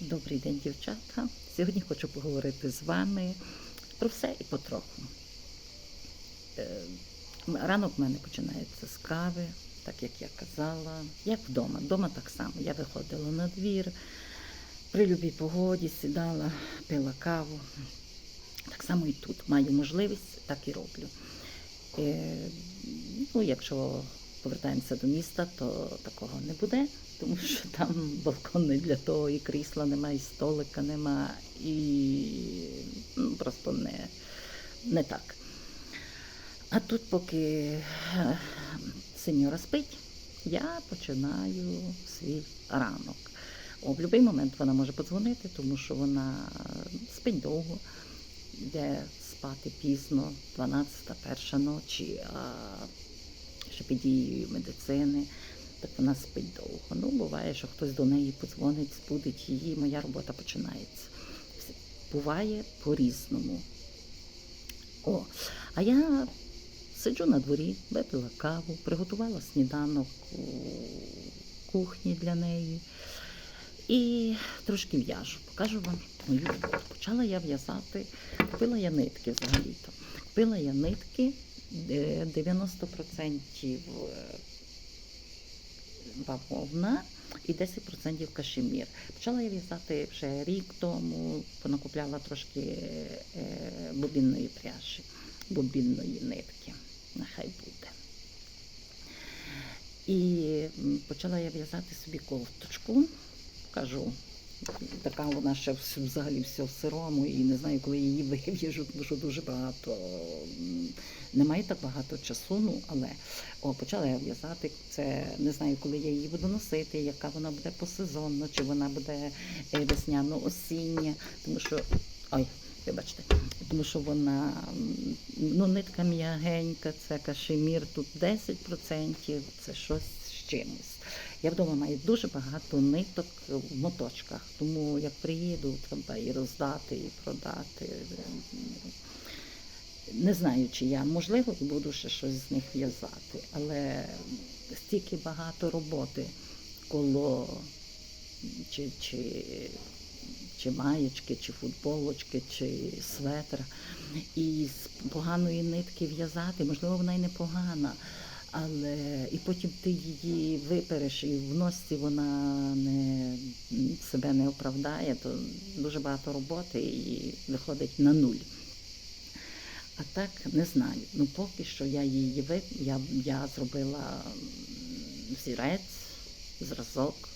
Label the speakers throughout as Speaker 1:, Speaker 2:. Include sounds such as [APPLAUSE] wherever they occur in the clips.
Speaker 1: Добрий день, дівчата. Сьогодні хочу поговорити з вами про все і потроху. Е, Ранок в мене починається з кави, так як я казала, як вдома. Вдома так само. Я виходила на двір, при любій погоді сідала, пила каву. Так само і тут маю можливість, так і роблю. Е, ну, якщо повертаємося до міста, то такого не буде, тому що там балкон не для того, і крісла немає, і столика нема, і ну, просто не, не так. А тут, поки е, сеньора спить, я починаю свій ранок. О, в будь-який момент вона може подзвонити, тому що вона спить довго, йде спати пізно, 12 перша ночі, а ще під дією медицини, так вона спить довго. Ну, буває, що хтось до неї подзвонить, збудить її, моя робота починається. Буває по-різному. О, а я сиджу на дворі, випила каву, приготувала сніданок у кухні для неї. І трошки в'яжу. Покажу вам мою роботу. Почала я в'язати, купила я нитки взагалі-то. Купила я нитки 90% бавовна і 10% кашемір. Почала я в'язати вже рік тому, понакупляла трошки е, бобінної пряжі, бобінної нитки. Нехай буде. І почала я в'язати собі кофточку. Кажу, така вона ще взагалі все в сирому, і не знаю, коли її [LAUGHS] вив'яжу, тому що дуже багато. Немає так багато часу, ну але о, почала я в'язати. Це не знаю, коли я її буду носити, яка вона буде посезонно, чи вона буде е, весняно-осіння, тому що. Ой, вибачте, тому що вона ну, нитка м'ягенька, це кашемір, тут 10%, це щось чимось. Я вдома маю дуже багато ниток в моточках, тому як приїду, треба і роздати, і продати. Не знаю, чи я можливо буду ще щось з них в'язати, але стільки багато роботи коло чи, чи, чи маєчки, чи футболочки, чи светра. І з поганої нитки в'язати, можливо, вона й не погана, але і потім ти її випереш, і в носці вона не, себе не оправдає, то дуже багато роботи і виходить на нуль. А так не знаю. Ну поки що я її я, я зробила зірець, зразок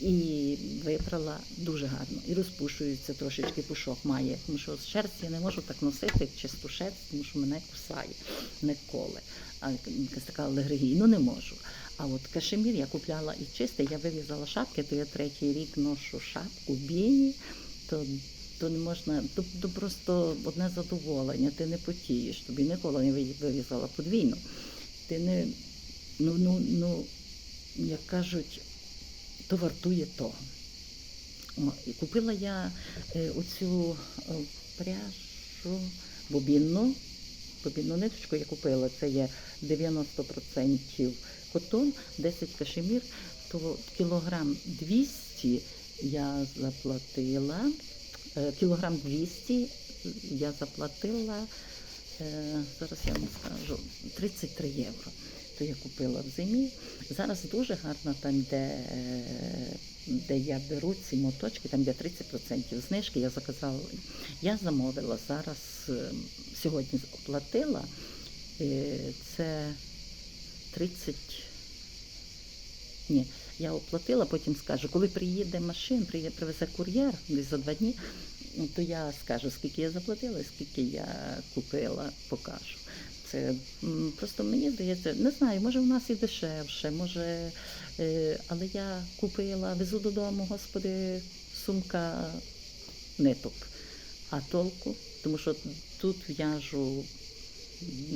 Speaker 1: і випрала дуже гарно. І розпушується трошечки пушок має, тому що шерсть я не можу так носити чисту шерсть, тому що мене кусає, не коле. А якась така алергія, ну не можу. А от кашемір я купляла і чистий, я вив'язала шапки, то я третій рік ношу шапку біні, то то не можна, то, то просто одне задоволення, ти не потієш, тобі ніколи не ви- вив'язала подвійно. Ти не, ну, ну, ну, як кажуть, то вартує того. І купила я е, оцю е, пряжу бобінну, бобінну ниточку я купила, це є 90% котон, 10 кашемір, то кілограм 200 я заплатила, е, кілограм 200 я заплатила, зараз я вам скажу, 33 євро. То я купила в зимі. Зараз дуже гарно там, де, е, де я беру ці моточки, там де 30% знижки. Я заказала, я замовила зараз, е, сьогодні оплатила. е, Це 30. Ні, я оплатила, потім скажу, коли приїде машин, привезе кур'єр десь за два дні, то я скажу, скільки я заплатила, скільки я купила, покажу. Це просто мені здається, не знаю, може в нас і дешевше, може, е, але я купила, везу додому, господи, сумка ниток. А толку, тому що тут в'яжу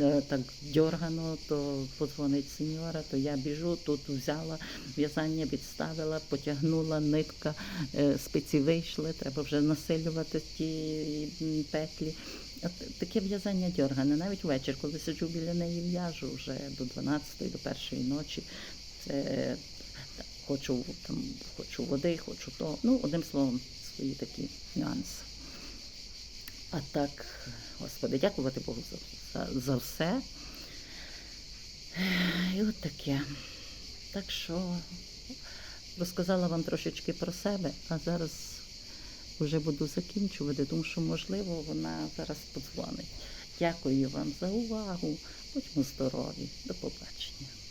Speaker 1: е, так дьоргано, то подзвонить сеньора, то я біжу, тут взяла в'язання, відставила, потягнула нитка, е, спиці вийшли, треба вже насилювати ті петлі. Таке в'язання дьоргане. Навіть ввечір, коли сиджу біля неї в'яжу вже до 12 до першої ночі. Це хочу там, хочу води, хочу то. Ну, одним словом, свої такі нюанси. А так, Господи, дякувати Богу за, за, за все. І от таке. Так що розказала вам трошечки про себе, а зараз вже буду закінчувати, тому що, можливо, вона зараз подзвонить. Дякую вам за увагу. Будьмо здорові. До побачення.